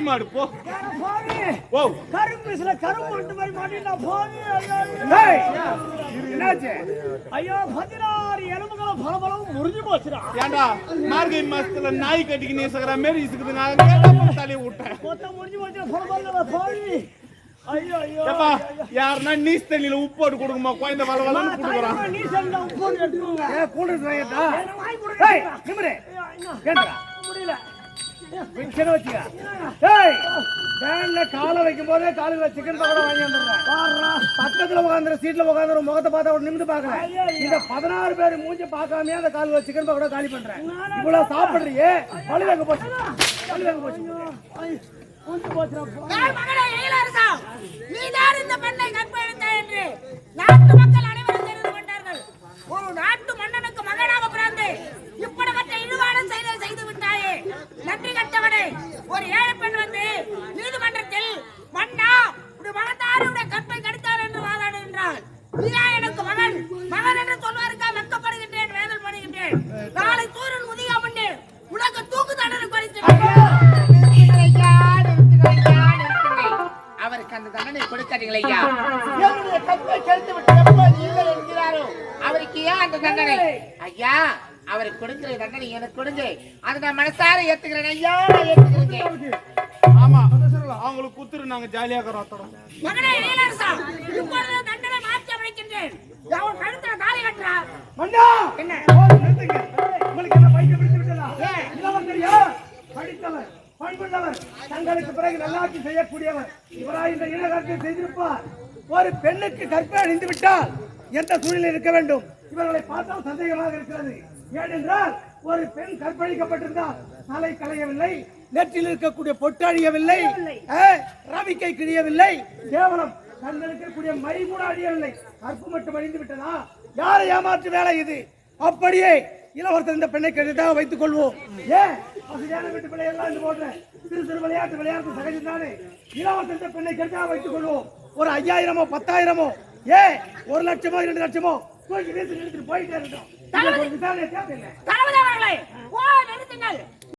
மாடு போ ஓ கரும்புல கரும்பு ரெண்டு மாதிரி ஏய், என்னாச்சு? ஐயோ பதினாறு எலும்புகளை பலபலம் முறிஞ்சு போச்சுடா. ஏன்டா மார்கழி மாசத்துல நாய் கட்டிக்கு நேசகிற மாரி இருக்குது நான் கேட்டா தலையை விட்டேன் மொத்தம் முடிஞ்சு போச்சு பலபல போவி ஐயோ ஐயோ. ஏப்பா யாருன்னா நீஸ் தண்ணியில உப்பு போட்டு கொடுக்குமா? குழந்தை வள வளன்னு கொடுக்குறான் நீ உப்பு எடுத்துக்கோங்க. ஏண்டா? முடியல. வச்சுக்க. ஏய் வேன்ல காலை வைக்கும் போதே காலையில சிக்கன் பக்கோடா வாங்கி வந்துடுறேன். பக்கத்துல உட்காந்துற சீட்ல உட்காந்துற முகத்தை பார்த்தா ஒரு நிமிந்து பாக்குறேன் இந்த பதினாறு பேர் மூஞ்சி பார்க்காமயே அந்த காலையில சிக்கன் பக்கோடா காலி பண்றேன். இவ்வளவு சாப்பிடுறியே? பழி வாங்க போச்சு? பழி வாங்க போச்சு? கொடுக்காதீங்கள் ஐயா என்னுடைய கற்பை கெடுத்து விட்டு எப்போது இல்லை என்கிறாரோ? அவருக்கு ஏன் அந்த தண்டனை? ஐயா அவருக்கு கொடுக்கிற தண்டனை எனக்கு கொடுங்க. அதை நான் மனசார ஏத்துக்கிறேன் ஐயா ஏத்துக்கிறேன். ஆமா. அவங்களுக்கு குத்துரு நாங்க ஜாலியா இருக்கிறோம் மகனே இப்பொழுது தண்டனை மாற்றி அமைக்கின்றேன். அவன் கழுத்துல தாலி கட்டுறா மன்னா! என்ன? தங்களுக்கு பிறகு நல்லாட்சி செய்யக்கூடியவர். இவரா இந்த இனகாரத்தை செய்திருப்பார். ஒரு பெண்ணுக்கு கற்பை அணிந்து விட்டால் எந்த சூழ்நிலை இருக்க வேண்டும்? இவர்களை பார்த்தால் சந்தேகமாக இருக்கிறது. ஏனென்றால் ஒரு பெண் கற்பழிக்கப்பட்டிருந்தால் தலை களையவில்லை நெற்றில் இருக்கக்கூடிய பொட்டு அழியவில்லை ரவிக்கை கிழியவில்லை கேவலம் கண்ணில் இருக்கக்கூடிய மை கூட அழியவில்லை கற்பு மட்டும் அழிந்து விட்டதா? யாரை ஏமாற்று வேலை இது? அப்படியே இளவரசர் இந்த பெண்ணை கெடுத்தாக வைத்துக் கொள்வோம். ஏன்? வசதியான வீட்டு பிள்ளைகள்லாம் இந்த போன்ற சிறு சிறு விளையாட்டு விளையாட்டு சகஜம் தானே? இந்த பெண்ணை கெடுத்தாக வைத்துக் கொள்வோம். ஒரு ஐயாயிரமோ பத்தாயிரமோ? ஏன் ஒரு லட்சமோ இரண்டு லட்சமோ? தூக்கி வீசி நிறுத்திட்டு போயிட்டே இருக்கோம் விசாரணை தேவையில்லை.